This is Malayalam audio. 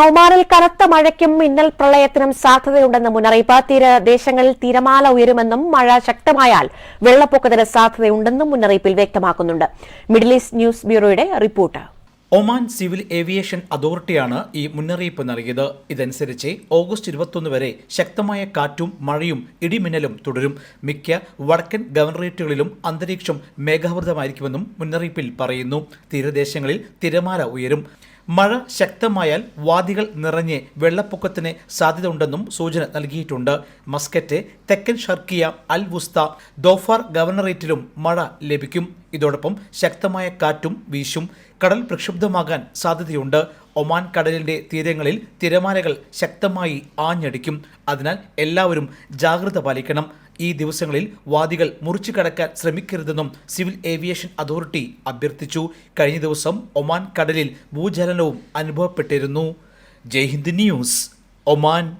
ഒമാനിൽ കനത്ത മഴയ്ക്കും മിന്നൽ പ്രളയത്തിനും സാധ്യതയുണ്ടെന്ന് മുന്നറിയിപ്പ് തീരദേശങ്ങളിൽ തിരമാല ഉയരുമെന്നും മഴ ശക്തമായാൽ വെള്ളപ്പൊക്കത്തിന് സാധ്യതയുണ്ടെന്നും മുന്നറിയിപ്പിൽ വ്യക്തമാക്കുന്നുണ്ട്. മിഡിൽ ഈസ്റ്റ് ന്യൂസ് ബ്യൂറോയുടെ റിപ്പോർട്ട്. ഒമാൻ സിവിൽ ഏവിയേഷൻ അതോറിറ്റിയാണ് ഈ മുന്നറിയിപ്പ് നൽകിയത്. ഇതനുസരിച്ച് ഓഗസ്റ്റ് ഇരുപത്തൊന്ന് വരെ ശക്തമായ കാറ്റും മഴയും ഇടിമിന്നലും തുടരും. മിക്ക വടക്കൻ ഗവർണറേറ്റുകളിലും അന്തരീക്ഷം മേഘാവൃതമായിരിക്കുമെന്നും മുന്നറിയിപ്പിൽ പറയുന്നു. തീരദേശങ്ങളിൽ തിരമാല ഉയരും. മഴ ശക്തമായാൽ വാദികൾ നിറഞ്ഞ് വെള്ളപ്പൊക്കത്തിന് സാധ്യത ഉണ്ടെന്നും സൂചന നൽകിയിട്ടുണ്ട്. മസ്കറ്റ് തെക്കൻ ഷർക്കിയ അൽ വുസ്ത ദോഫാർ ഗവർണറേറ്റിലും മഴ ലഭിക്കും. ഇതോടൊപ്പം ശക്തമായ കാറ്റും വീശും കടൽ പ്രക്ഷുബ്ധമാകാൻ സാധ്യതയുണ്ട്. ഒമാൻ കടലിന്റെ തീരങ്ങളിൽ തിരമാലകൾ ശക്തമായി ആഞ്ഞടിക്കും. അതിനാൽ എല്ലാവരും ജാഗ്രത പാലിക്കണം. ഈ ദിവസങ്ങളിൽ വാദികൾ മുറിച്ചു കടക്കാൻ ശ്രമിക്കരുതെന്നും സിവിൽ ഏവിയേഷൻ അതോറിറ്റി അഭ്യർത്ഥിച്ചു. കഴിഞ്ഞ ദിവസം ഒമാൻ കടലിൽ ഭൂചലനവും അനുഭവപ്പെട്ടിരുന്നു. Jaihind news Oman.